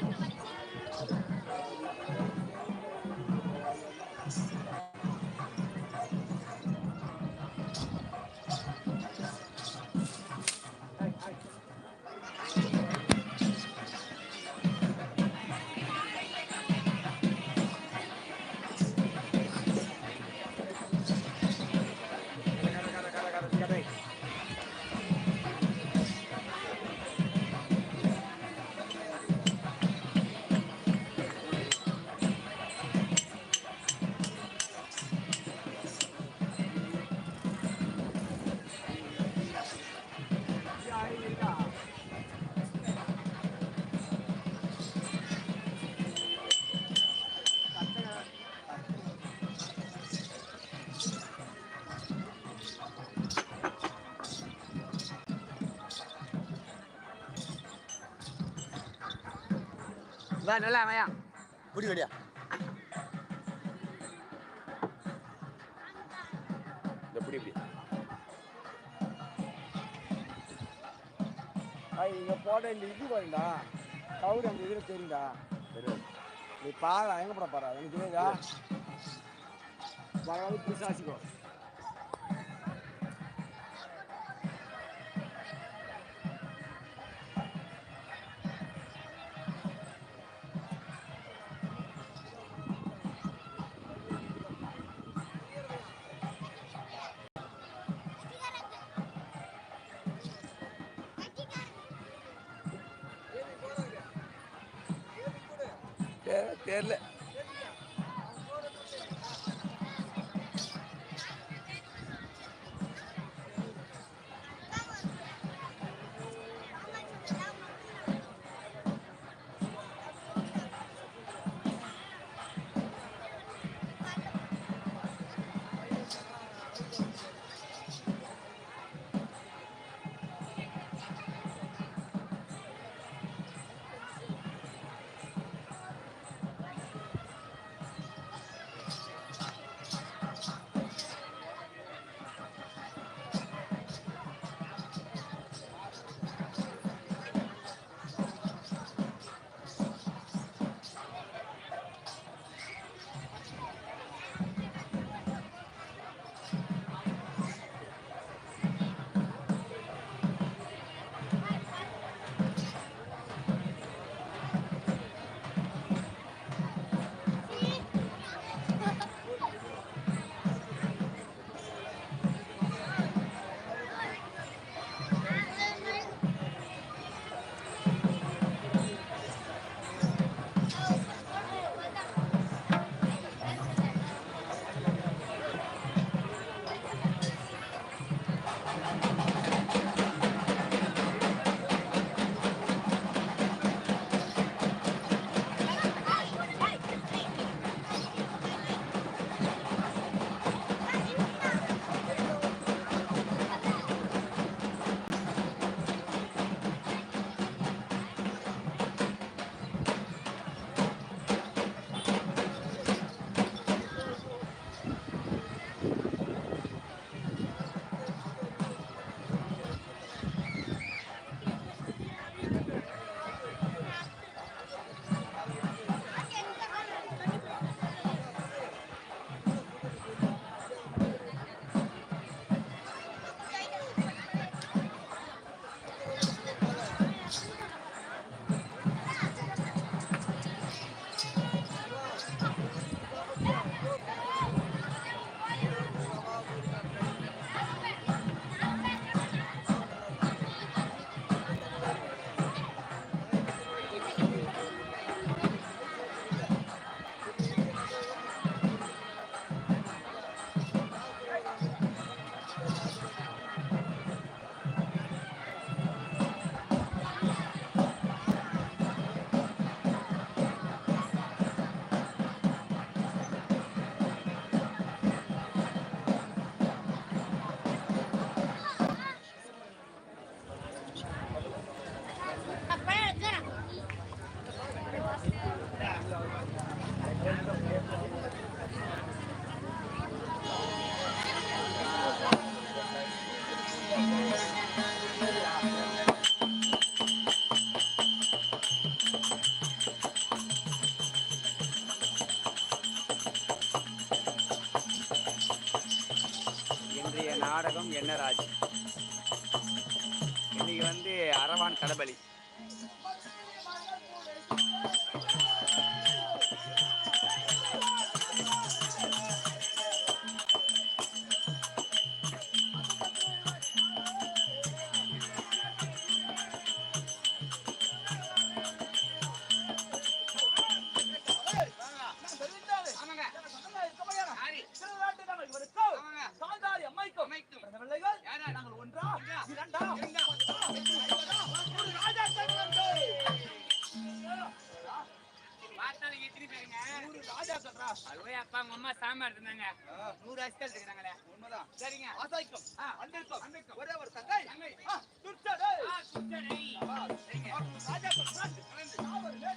Gracias. வா நல்லா வாயா குடி வெடியா எப்படி? இப்படி இங்க போட இந்த இது பாருங்கடா. கவுரு அந்த இதுல தெரியும்டா. நீ பாரு எங்க போட பாரு எனக்கு தெரியுதா? வராது பிசாசிக்கோ தெரியல நாடகம் என்ன ராஜ்? இன்னைக்கு வந்து அரவான் கடபலி.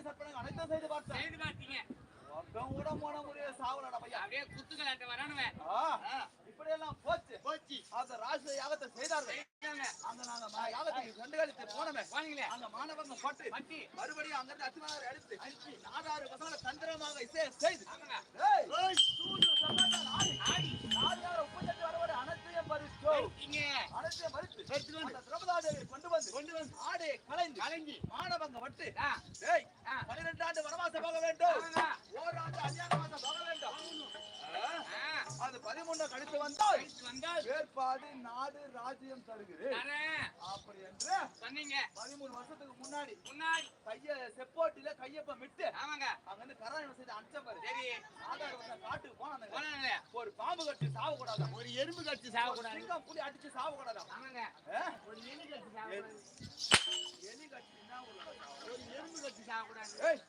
சதி சற்பனையும் அனைத்தும் செய்து பார்த்தேன் செய்து பார்த்தீங்க ஒருத்தன் கூட போன முடியாது சாவலடா பையா அப்படியே குத்துக்கலாட்ட வரானுவன். ஆ, இப்படியெல்லாம் போச்சு. போச்சு. அந்த ராஜ யாகத்தை செய்தார்கள். அங்க நாங்க யாகத்துக்கு ரெண்டு கழித்து போனோமே போனீங்களே. அங்க மாணவங்க பட்டு பட்டி. மறுபடியும் அங்கிருந்து அச்சுமாரை அடித்து அடிச்சு தந்திரமாக இசைய செய்து. வரவரை அனைத்தையும் பறிச்சோம் இங்க அனைத்தையும் மறித்து எடுத்துட்டு வந்து. அந்த திரௌபதாதேவியை கொண்டு வந்து கொண்டு வந்து ஆடை கலைந்து கலங்கி மாணவங்க வட்டு. ஆ. பன்னிரெண்டு ஆண்டு வனவாசம் போக வேண்டும். ஓராண்டு அஞ்ஞானவாசம் போக வேண்டும். அது பதிமூணு கழித்து வந்தால் வந்தால் ஏற்பாடு நாடு ராஜ்யம் தருகிறேன். அப்படி என்று சொன்னீங்க. பதிமூணு வருஷத்துக்கு முன்னாடி முன்னாடி. கைய செப்போட்டில கையப்ப விட்டு ஆமாங்க. அங்க இருந்து கராயம் செய்து அடிச்ச பாரு சரி. ஆதார் வந்த காட்டுக்கு போனாங்களே ஒரு பாம்பு கட்டி சாவ கூடாதா ஒரு எறும்பு கடிச்சு சாகக்கூடாது சிங்கம் புலி அடிச்சு சாவ கூடாதா ஆமாங்க? ஒரு எலி கடிச்சு சாகக்கூடாது எலி கட்டினா ஒரு எறும்பு கடிச்சு ஏய்.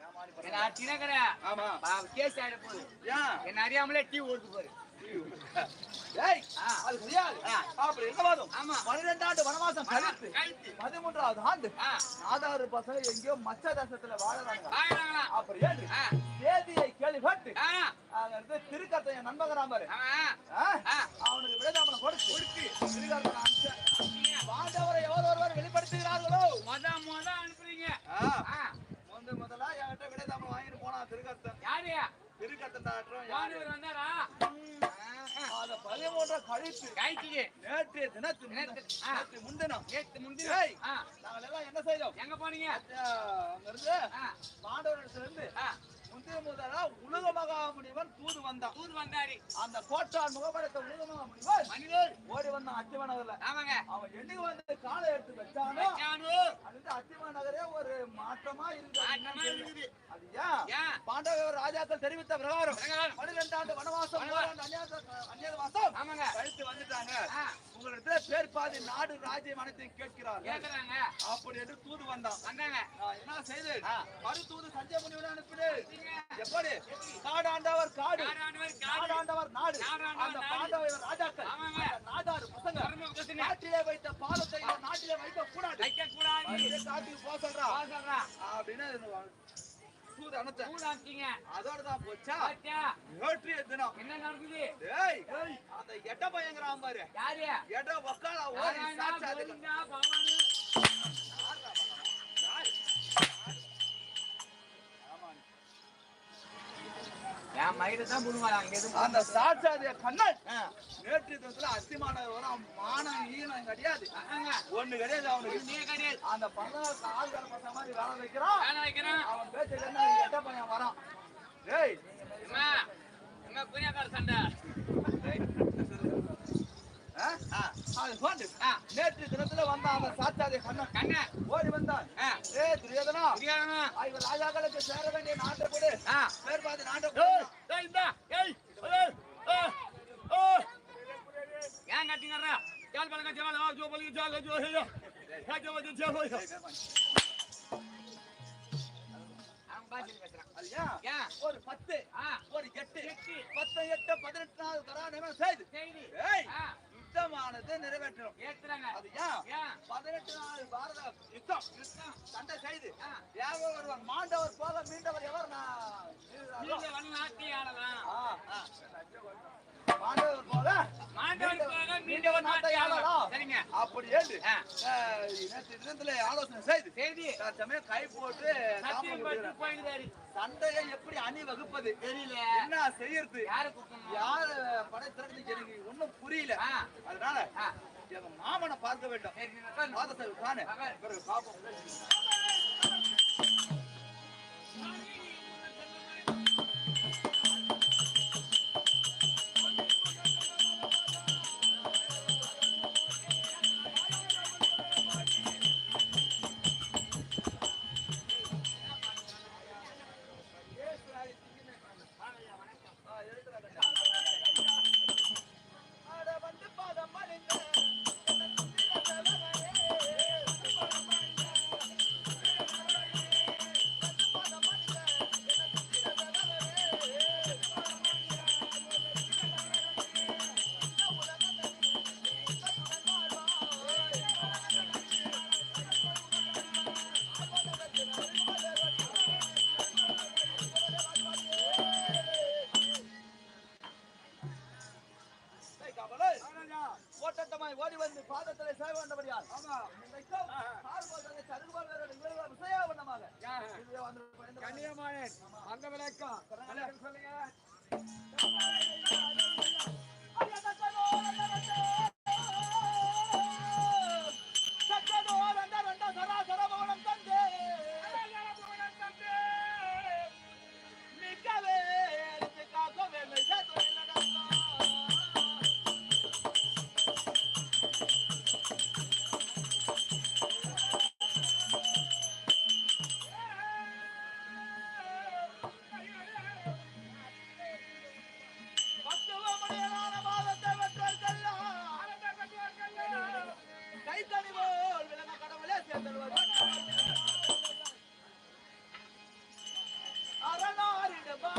ஏமாறி பசங்க. நான் தினகர ஆமா. கேஸ் ஆயிட போகுது. என்ன அறியாமலே டீ ஓடுது பாரு ஏய். அது முடியாது. அப்படி. பன்னிரெண்டாண்டு வனவாசம் கழித்து பதிமூன்றாவது ஆண்டு ஆ. ஆதாறு பசங்க எங்கேயோ மச்ச தேசத்துல வாழறாங்க அப்படி ஆ. தேதியை கேள்விப்பட்டு அங்க இருந்து திருக்கத்தை என் நண்பகராம் பாரு. அவனுக்கு விடைதாமனம் கொடுத்து திருக்கத்தை பாண்டவரை எவ்வளவு ஒருவர் வெளிப்படுத்துகிறார்களோ? மொத மொத அனுப்புறீங்க. முந்து முதலா என்கிட்ட விடைதாமனம் வாங்கிட்டு போனா திருக்கத்தன் யாரு? நேற்று தினத்து நேற்று, முன்தினம், ஆ. நேற்று முன்தினம். நேத்து முந்தின ஏய். ஆ. நாங்கள் எல்லாம் என்ன செய்தோம்? எங்க போனீங்க? அங்க இருந்து பாண்டவரிடத்துல இருந்து ஆ முந்தைய முதலா உலக மகா முனிவன் தூது வந்தான். ஊர் வந்தாரு. அந்த கோட்டான் முகப்படத்த உலக மகா முனிவன் மனிதர். ஓடி வந்தான் அத்திவ நகர்ல. ஆமாங்க. அவன் என்னைக்கு வந்து காலை எடுத்து வச்சானோ? அந்த அத்திவ நகரே ஒரு மாற்றமா இருக்குது அது ஏன்? ராஜாக்கள் தெரிவித்த பிரகாரம் பிரகாரம். பன்னிரெண்டாண்டு வனவாசம் அந்நியவாசம் ஆமாங்க. கழித்து வந்துட்டாங்க. உங்களிடத்துல பேர் பாதி நாடு ராஜ்யம் அனைத்தையும் கேட்கிறார்கள். கேக்குறாங்க அப்படி என்று தூது வந்தான். வந்தாங்க. என்ன செய்தேன்? ஆ. மறு தூது சஞ்சய முனிவனை அனுப்பிடு எப்படி? காடாண்டவர் காடு. காடாண்டவர் நாடு. அந்த. பாண்டவர் ராஜாக்கள் நாடாறு பசங்க. நாட்டிலே வைத்த பாலத்தை நாட்டிலே வைக்க கூடாது வைக்க கூடாது காட்டுக்கு போக சொல்றா. சொல்றா. அப்படின்னு தூது அனுப்பிச்சேன் ஊர் ஆக்கிங்க அதோட தான் போச்சா? நேற்றைய தினம். என்ன நடக்குது அந்த எட்ட பயங்கராம் பாரு. யாரு? எட வக்கால ஓடி நாராயணா, அந்த சாட்சாதிய கண்ணன் நேற்று தினத்துல அஸ்திமான மானம் ஈனம் கிடையாது. ஒண்ணு கிடையாது அவனுக்கு. அந்த பசங்க ஆள்கார பசங்க மாதிரி வேலை வைக்கிறான். அவன் பேச்சு என்ன பையன் வரான். டேய். அம்மா புரியாக்கார சண்டை. நேற்று தினத்துல வந்தான் அவன் சாத்தாதே கண்ணன். கண்ணே ஓடி வந்தான். ஆ. ஏ துரியோதனா. புரியாதனா இவன் ராஜாக்களுக்கு சேர வேண்டிய நாட்டை கொடு. ஆ. பேர் பார்த்து நாட்டை இந்தா, ஏய். ஏன் கத்திங்கறா? யார் பாருங்க, ஜவால, வா, ஜோ, பலிக்கு, ஜா, ஜோ, ஜோ, ஜோ, ஜோ, ஏன்? ஏன்? ஒரு பத்து ஆ, ஒரு எட்டு. பத்து எட்டு பதினெட்டு நாள் தரானவன் செய்து. செய்தி. யுத்தமானது நிறைவேற்றணும்? பதினெட்டு நாள் பாரத யுத்தம். சண்டை செய்து. யாரோ ஒருவன் மாண்டவர் போக மீண்டவர் எவர்? நான். அப்படி அஹ், நேற்று தினத்துல ஆலோசனை செய்து செய்தி. தற்சமயம் கை போட்டு. சண்டையை எப்படி அணி வகுப்பது தெரியல. என்ன செய்யறது யாரை? யாரு படை எனக்கு ஒண்ணும் புரியல அதனால. எங்க மாமனை பார்க்க வேண்டும். வாதத்தை காணு உட்காரு. ஓட்டத்தமாய் ஓடி வந்து பாதத்திலே சேவை கொண்டபடியால் இன்றைக்கும் பார்வோதனை சருகுபால் வேரோடு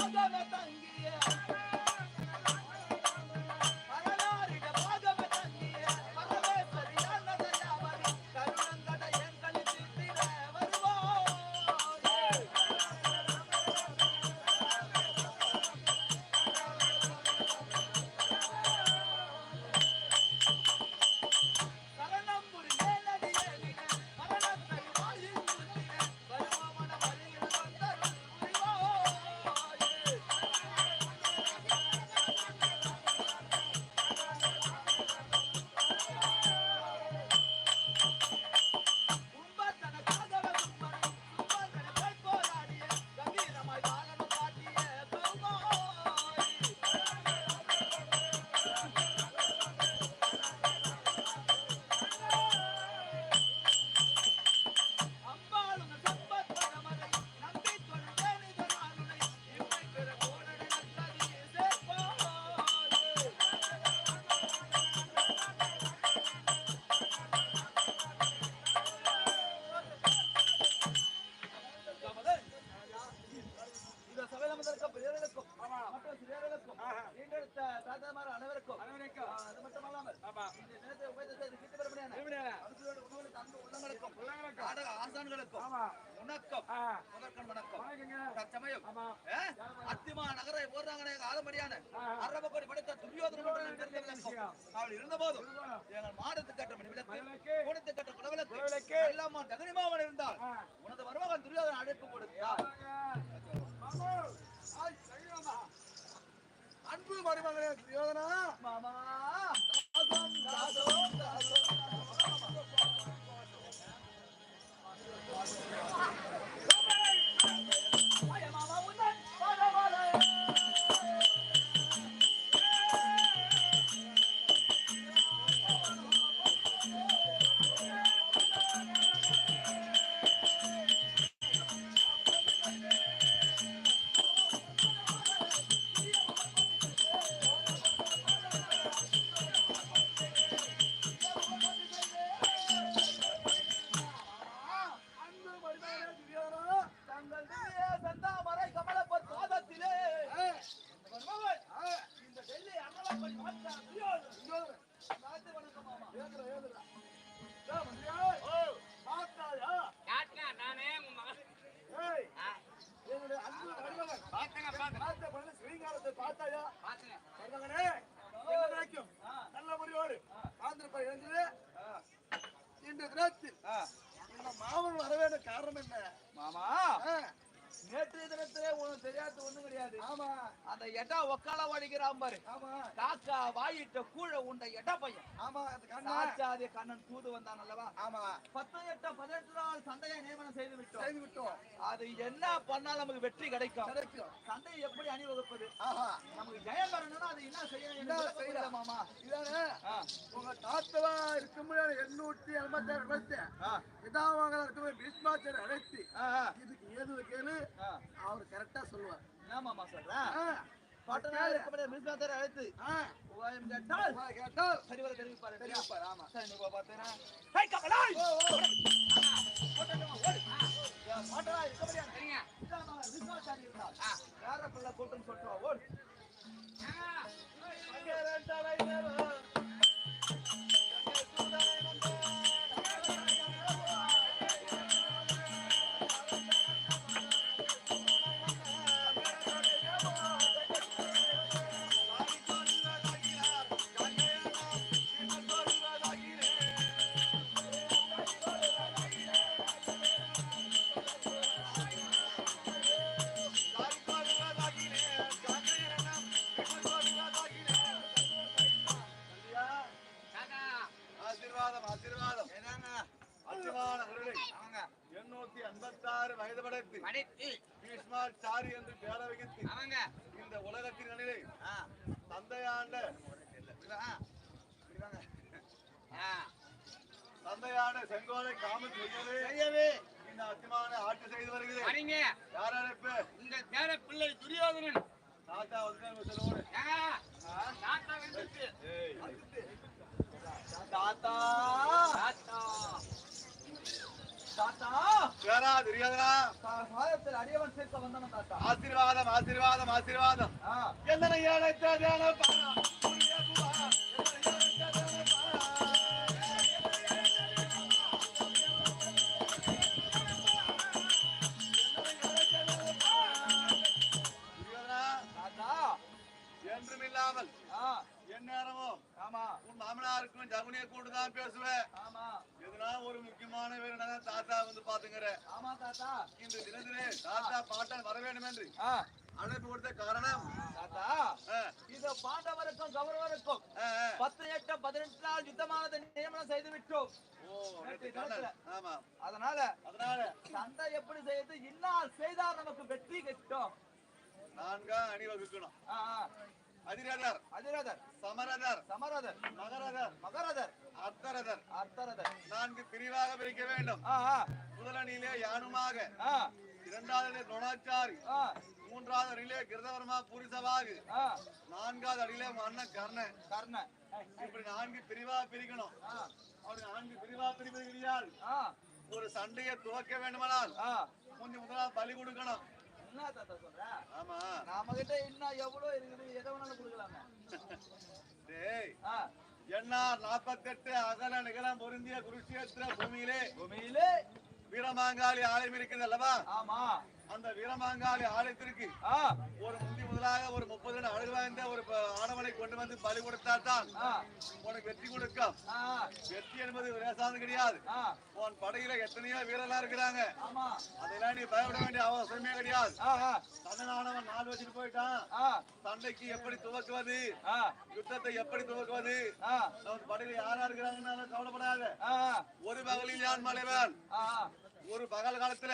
我不要上一 தெரிந்தவர்களுக்கும் அவள் இருந்தபோதும் எங்கள் மாடத்து கட்ட மணி விளக்கு கூடத்து கட்ட குலவிளக்கு எல்லாமா தகனிமாவன் இருந்தால் உனது மருமகன் துரியோதனன் அழைப்பு கொடுத்தார். அன்பு மருமகனே துரியோதனா. மாமா தாசம், தாசம், தாசம். அந்த எட்டா ஒக்கால வடிக்கிறான் பாரு. ஆமா. காக்கா வாயிட்ட கூழ உண்ட எட்டா பையன். ஆமா சாச்சாதே கண்ணன் தூது வந்தான் அல்லவா? ஆமா. பத்து எட்டு பதினெட்டு நாள் சண்டையை நியமனம் செய்து விட்டோம். செய்து விட்டோம். அது என்ன பண்ணாலும் நமக்கு வெற்றி கிடைக்கும். கிடைக்கும். சண்டையை எப்படி அணிவகுப்பது? ஆஹா. நமக்கு ஜெயம் வரணும்னா அது என்ன செய்யணும் மாமா. இதானே? உங்க தாத்தவா இருக்கும்போது எண்ணூற்றி எண்பத்தாறு அழைத்து ஆ, இதாவாக இருக்கும்போது பீஷ்மாச்சர் அழைத்து இதுக்கு ஏது கேளு. அவர் கரெக்டா சொல்லுவார். என்ன மாமா சொல்ற. ஆ, பட்டணம் இருக்கப்பட்ட மிஸ்மாத்தரை அழைத்து. உபாயம் கேட்டால். கேட்டால். சரிவர தெரிவிப்பாரு தெரிவிப்பார், ஆமா. சரி நீ பார்த்தேனா? ஹே சரிங்க. விஸ்வாசாரி இருந்தால். யார பிள்ளை கூட்டம் சொல்றா ஓடு. படைத்து. பீஷ்மாச்சாரி என்று பேர வகித்து அவங்க. இந்த உலகத்தின் ஆ தந்தையாண்ட. தந்தையான செங்கோலை காமல் செய்யவே இந்த அத்திமான ஆட்சி செய்து வருகிறது வரீங்க. யார் அழைப்பு உங்கள் பேர பிள்ளை துரியோதனன் தாத்தா வந்து ஏங்க, தாத்தா வந்துருச்சு. தாத்தா தாத்தா. தாத்தா. யாரா தெரியாதா? சாயத்தில் அடியவன் சேர்க்க வந்தவன் தாத்தா. ஆசீர்வாதம் ஆசீர்வாதம் ஆசீர்வாதம். என்னை அழைத்ததான வந்து பாத்துங்கிற ஆமா தாத்தா. இன்று தினத்திலே தாத்தா பாட்டன் வர வேண்டும் என்று ஆ. அழைப்பு கொடுத்த காரணம். தாத்தா இது பாண்டவருக்கும் கௌரவருக்கும். பத்து எட்டு பதினெட்டு நாள் யுத்தமானதை நியமனம் செய்து விட்டோம் அதனால அதனால. சண்டை எப்படி செய்து இன்னால் செய்தால் நமக்கு வெற்றி கிட்டும். நான்கா அணி வகுக்கணும். ஆ, ஆ. அதிரதர். அதிரதர். சமரதர். சமரதர். மகரதர். மகரதர். அர்த்தரதர். அர்த்தரதர். நான்கு பிரிவாக பிரிக்க வேண்டும். முதலணியிலே யானுமாக. இரண்டாவது துரோணாச்சாரி. மூன்றாவது அணியிலே கிருதவர்மா புரிசவாகு. நான்காவது அணியிலே மன்னன் கர்ணன். கர்ண இப்படி நான்கு பிரிவா பிரிக்கணும். அப்படி நான்கு பிரிவா ஆ. ஒரு சண்டையை துவக்க வேண்டுமானால் கொஞ்சம் முதலா பலி கொடுக்கணும். என்ன தாத்தா சொல்ற? ஆமா. நாம கிட்ட இன்னும் எவ்வளவு இருக்குது? எதை வேணாலும் கொடுக்கலாமே. டேய். என்ஆர் நாற்பத்தெட்டு அகல நிகழம் பொருந்திய குருஷேத்திர பூமியிலே பூமியிலே வீரமாங்காளி ஆலயம் இருக்கிறது அல்லவா? ஆமா. அந்த வீரமாங்காளி ஆலயத்திற்கு ஒரு முந்தி முதலாக ஒரு முப்பது அழகு வாய்ந்த ஒரு ஆடவனை கொண்டு வந்து பலி கொடுத்தால் தான் உனக்கு வெற்றி கொடுக்கும். வெற்றி என்பது லேசானது கிடையாது. உன் படையில எத்தனையோ வீரர்களா இருக்கிறாங்க. ஆமா. அதெல்லாம் நீ பயப்பட வேண்டிய அவசியமே கிடையாது. தன்னனானவன் நாள் வச்சுட்டு போயிட்டான். சண்டைக்கு எப்படி துவக்குவது? யுத்தத்தை எப்படி துவக்குவது? படையில யாரா இருக்கிறாங்கன்னு கவலைப்படாத. ஒரு பகலில் யான் மலைவன்? ஒரு பகல் காலத்துல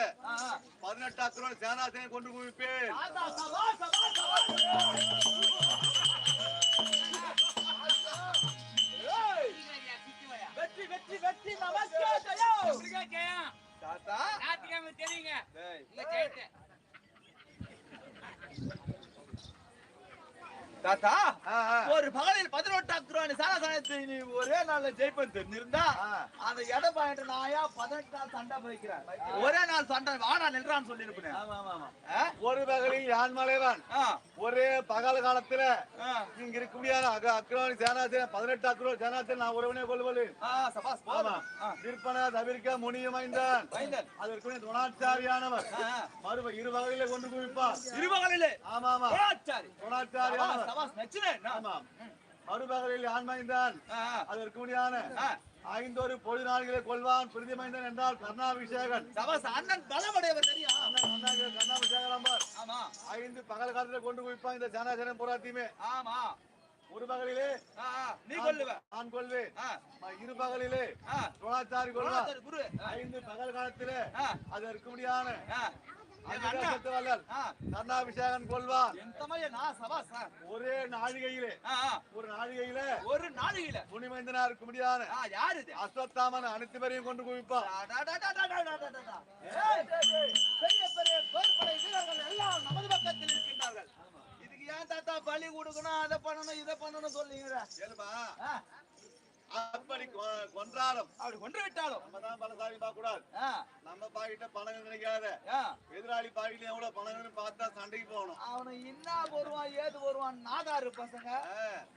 பதினெட்டு அக்கரோட சேனாசனை கொண்டு குவிப்பேன். வெற்றி வெற்றி வெற்றி நமஸ்கே ஜெயம் எப்படிங்க ஜெயம்? தாத்தா தெரியுங்க டேய் இந்த ஜெயத்தை தாத்தா. ஒரு பகலில் பதினெட்டாம் ரூபாய் சாராசனத்தை நீ ஒரே நாள்ல ஜெயிப்பன் தெரிஞ்சிருந்தா. அந்த இடம் பாயிண்ட் நாயா பதினெட்டு நாள் சண்டை போய்க்கிறேன் ஒரே நாள் சண்டை வாடா நில்றான்னு சொல்லி இருப்பேன் ஆமா, ஆமா, ஆமா. ஒரு பகலில் யான் மலைவன்? ஒரே பகல் காலத்துல இங்க இருக்க முடியாத. அக அக்ரோனி சேனாசேன பதினெட்டு அக்ரோ சேனாசேன நான் ஒருவனே கொள்வது ஆமா. விற்பன தவிர்க்க முடியுமைந்தான் மைந்தன் அதற்கு துணாச்சாரியானவர். மறுப இரு வகையில கொண்டு குவிப்பார். இருபகலிலே ஆமா ஆமா. கோலாச்சாரி துணாச்சாரியானவர். ஆமா மறுபகலில் ஆண்மைந்தான் அதற்கு முடியான ஐந்தொரு பொது நாடுகளை கொள்வான் பிரதிமைந்தன் என்றால் கர்ணாபிஷேகன். சபாஸ் அண்ணன் பலமுடையவர் தெரியும்? கர்ணாபிஷேகன் நம்பர் ஆமா. ஐந்து பகல் காலத்துல கொண்டு குவிப்பான் இந்த சேனாசேனம் புறாத்தையுமே ஆமா. ஒரு பகலிலே நீ கொல்லுவ நான் கொள்வேன். இரு பகலிலே. துணாச்சாரி குரு. ஐந்து பகல் காலத்திலே அதற்கு முடியான கர்ணாபிஷேகன் கொள்வார் ஒரே நாழிகையிலே. ஒரு நாழிகையில. ஒரு நாழிகையில. துணிமைந்தனார் குமிடியான. யாரு அஸ்வத்தாமன் அனைத்து பேரையும் கொண்டு குவிப்பார். பெரிய பெரிய போர்படை வீரர்கள் எல்லாம் நமது பக்கத்தில் இருக்கின்றார்கள். இதுக்கு ஏன் தாத்தா பலி கொடுக்கணும் அதை பண்ணணும் இதை பண்ணணும் சொல்லுங்க அப்படி கொன்றாலும். அப்படி கொண்டு விட்டாலும் நம்ம தான் பலசாமி பார்க்க கூடாது நம்ம பாக்கிட்ட பணம் கிடைக்காத. எதிராளி பாக்கிட்ட எவ்வளவு பணம்னு பார்த்தா சண்டைக்கு போகணும். அவனு என்ன வருவான் ஏது வருவான் நாதாரு பசங்க.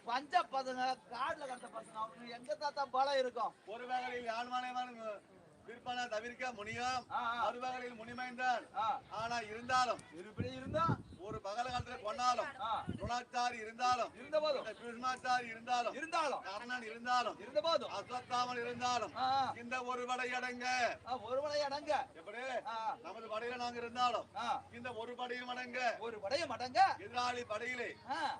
பஞ்ச பசங்க காடுல கட்ட பசங்க அவனுக்கு எங்க தாத்தா பலம் இருக்கும்? ஒரு வேளையில் யாழ்மானவன் விற்பனை தவிர்க்க ஆ. மறுபகலில் முனிமைந்தான் ஆ, ஆனா இருந்தாலும் இப்படி இருந்தா ஒரு பகல காலத்துல கொண்டாலும் துணாச்சாரி இருந்தாலும் இருந்த போதும் இந்த பீஷ்மாச்சாரி இருந்தாலும் இருந்தாலும். கர்ணன் இருந்தாலும் இருந்த போதும் அஸ்வத்தாமன் இருந்தாலும் இந்த ஒரு படை அடங்க. ஒரு படை அடங்க. எப்படி? நமது படையில நாங்க இருந்தாலும் இந்த ஒரு படையும் அடங்க. ஒரு படையும் அடங்க. எதிராளி படையிலே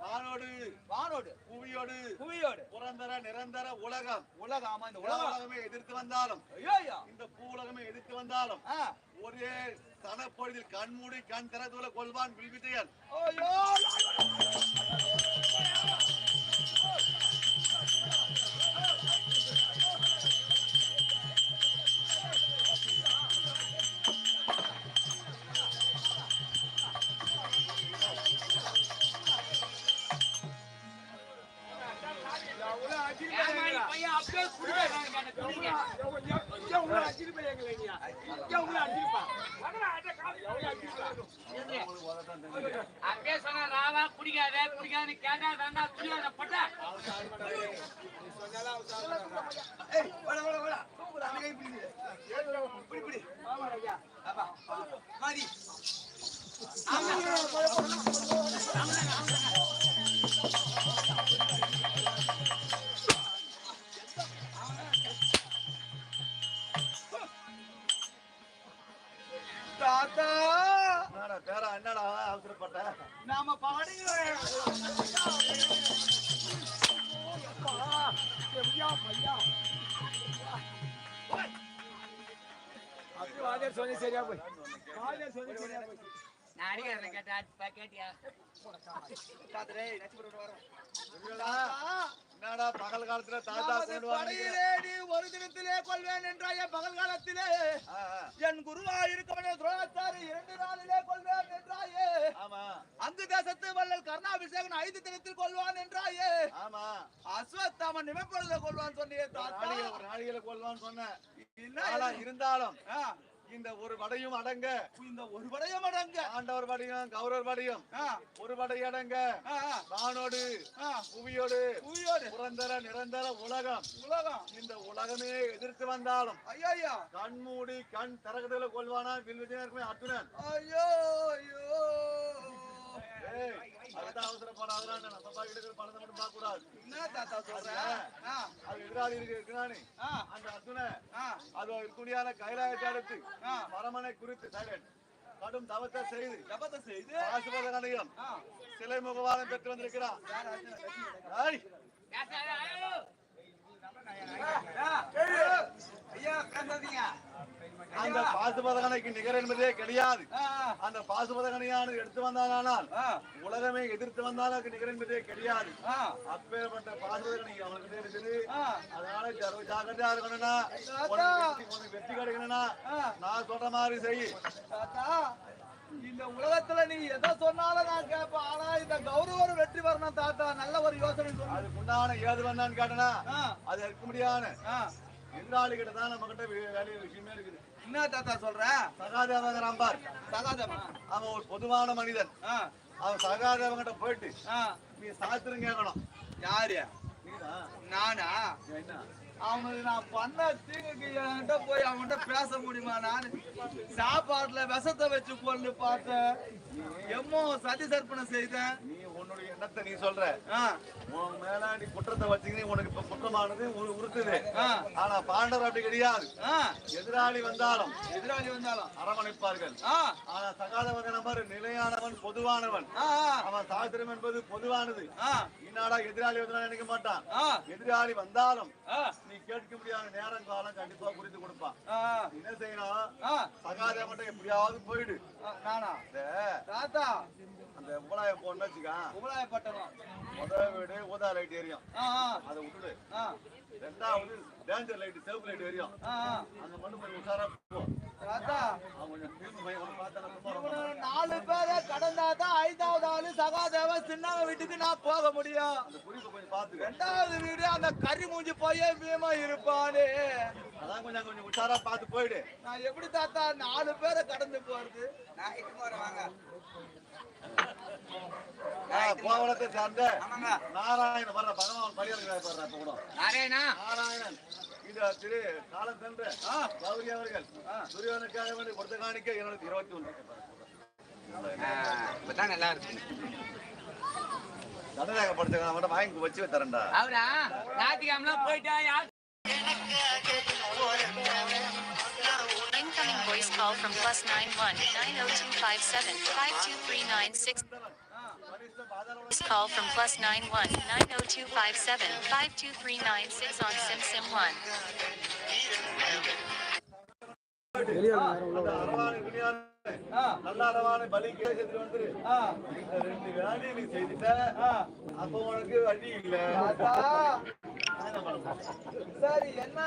வானோடு வானோடு. புவியோடு புவியோடு. புரந்தர நிரந்தர உலகம். உலகம் இந்த உலக உலகம். எதிர்த்து வந்தாலும். இந்த பூ உலகமே எதிர்த்து வந்தாலும் ஒரே தனப்பொழுதில் கண்மூடி கண் திறந்துள்ள கொள்வான் வில்வித்தையன் ஐயோ! சரியா போய் பகல் காலத்துல தாத்தா ஒரு தினத்திலே கொள்வேன் என்றாய பகல் காலத்திலே என் குருவா இருக்கவனே துரோணத்தார் இரண்டு நாளிலே கொள்வேன் என்றாயே அந்த தேசத்து வல்லல் கருணாபிஷேகன் ஐந்து தினத்தில் கொள்வான் என்றாயே ஆமா அஸ்வத்தாமன் நிமைப்பொழுத கொள்வான் சொன்னியே தாத்தா நாளிகளை கொள்வான் சொன்ன இருந்தாலும் இந்த ஒரு படையும் அடங்க. இந்த ஒரு படையம் அடங்க. ஆண்டவர் படையும் கௌரவர் படையும். ஒரு படை அடங்க. வானோடு புவியோடு புவியோடு. புரந்தர நிரந்தர உலகம். உலகம். இந்த உலகமே எதிர்த்து வந்தாலும் ஐயா ஐயா கண்மூடி கண் திறகுதல கொள்வானா? வில்விஜயன் அர்ஜுனன் ஐயோ ஐயோ. அதுதான் அவசரப்படாதான் நான் நம்ம எடுக்கிற பணத்தை மட்டும் கூடாது என்ன தாத்தா அது எதிராளி இருக்கு இருக்கிறானு அந்த அர்ஜுன அது இருக்குடியான கைலாயத்தை அடுத்து மரமனை குறித்து சைலண்ட் கடும் தவத்தை செய்து தவத்தை செய்து ஆசுபத கணிகம் சிலை முகவாதம் பெற்று வந்திருக்கிறான் ஐயா அந்த பாசுபதகனைக்கு நிகர் என்பதே கிடையாது. அந்த பாசுபதகனையானது எடுத்து வந்தானால் உலகமே எதிர்த்து வந்தாலும் அதுக்கு நிகர் என்பதே கிடையாது. அப்பேற்பட்ட பாசுபதகனை அவனுக்கு இருக்குது அதனால ஜர- ஜாக்கிரதையா இருக்கணும்னா. உனக்கு வெற்றி- கிடைக்கணும்னா. நான் சொல்ற மாதிரி செய். தாத்தா இந்த உலகத்துல நீ எதை சொன்னாலும் நான் கேட்பேன். ஆனா இந்த கௌரவர் வெற்றி வரணும் தாத்தா. நல்ல ஒரு யோசனை அதுக்கு உண்டான ஏது வந்தான்னு கேட்டனா? அது இருக்க முடியாது. ஆ. எதிராளி கிட்ட தான் நம்ம கிட்ட வேலைய விஷயமே இருக்குது. என்ன தாத்தா சொல்ற? சகாதேவங்கிறான் பார். சகாதமா அவன் ஒரு பொதுவான மனிதன். அவன் சகாதேவங்கிட்ட போயிட்டு ஆ. நீ சாஸ்திரம் கேட்கணும். யாரு? நானா? அவனுக்கு நான் பண்ண தீங்குக்கு என்கிட்ட போய் அவன்கிட்ட பேச முடியுமா நான்? சாப்பாட்டுல விஷத்தை வச்சு கொண்டு பார்த்தேன். எம்மோ சதி சர்ப்பணம் செய்தேன். உன்னுடைய எண்ணத்தை நீ சொல்ற. உன் மேல நீ குற்றத்தை வச்சுக்கினு உனக்கு இப்ப குற்றமானது உரு- உறுத்துது. ஆ. ஆனா பாண்டவர் அப்படி கிடையாது. எதிராளி வந்தாலும் எதிராளி வந்தாலும் அரவணைப்பார்கள். ஆனா சகாதவன் நம்பர் நிலையானவன் பொதுவானவன். அவன் சாஸ்திரம் என்பது பொதுவானது. இன்னாடா எதிராளி வந்து நினைக்க மாட்டான். எதிராளி வந்தாலும் நீ கேட்க முடியாத நேரம் காலம் கண்டிப்பா குறித்து கொடுப்பான். என்ன செய்யணும்? சகாதேவன் எப்படியாவது போயிடு. நானா? தாத்தா. போன்னு வச்சுக்க உபலாயப்பட்டனம் முதல் வீடு ஊதா லைட் எரியும் அதை விட்டுடு. ரெண்டாவது டேஞ்சர் லைட் சிவப்பு லைட் எரியும். அந்த மட்டும் கொஞ்சம் உஷாரா நான். நாலு பேரை கடந்தாதான் ஐந்தாவது ஆளு சகாதேவ சின்னவன் வீட்டுக்கு நான் போக முடியும். ரெண்டாவது வீடு அந்த கறி மூஞ்சி போயே வீமா இருப்பானே. அதான் கொஞ்சம் கொஞ்சம் உஷாரா பார்த்து போயிடு. நான் எப்படி தாத்தா நாலு பேரை கடந்து போறது? கோவலத்தை சார்ந்த நாராயணன். வர்ற பகவான் பரிகாரம் வர்ற இப்ப கூட. நாராயணா? நாராயணன். இந்த திரு காலம் சென்று கௌரி அவர்கள் துரியோனுக்காக வேண்டி கொடுத்த காணிக்க இருநூத்தி இருபத்தி ஒன்று. இப்பதான் நல்லா இருக்கு. படிச்சவங்க அவன்கிட்ட வாங்கி வச்சு தரேன்டா. அவரா? ஞாயிற்றுக்கிழமை போயிட்டா call from plus nine one nine oh two five seven five two three nine six. பரிசு பாதாள Voice call from plus nine one nine oh two five seven five two three nine six on Sim Sim one. அந்த அரவானை துணியானை, நல்ல அரவானை பலி கேசத்தில் வந்துரு இந்த ரெண்டு வேலையை நீ செய்துட்ட அப்ப உனக்கு வழி இல்ல தாத்தா நான் என்ன பண்ண முடியும்? சரி என்ன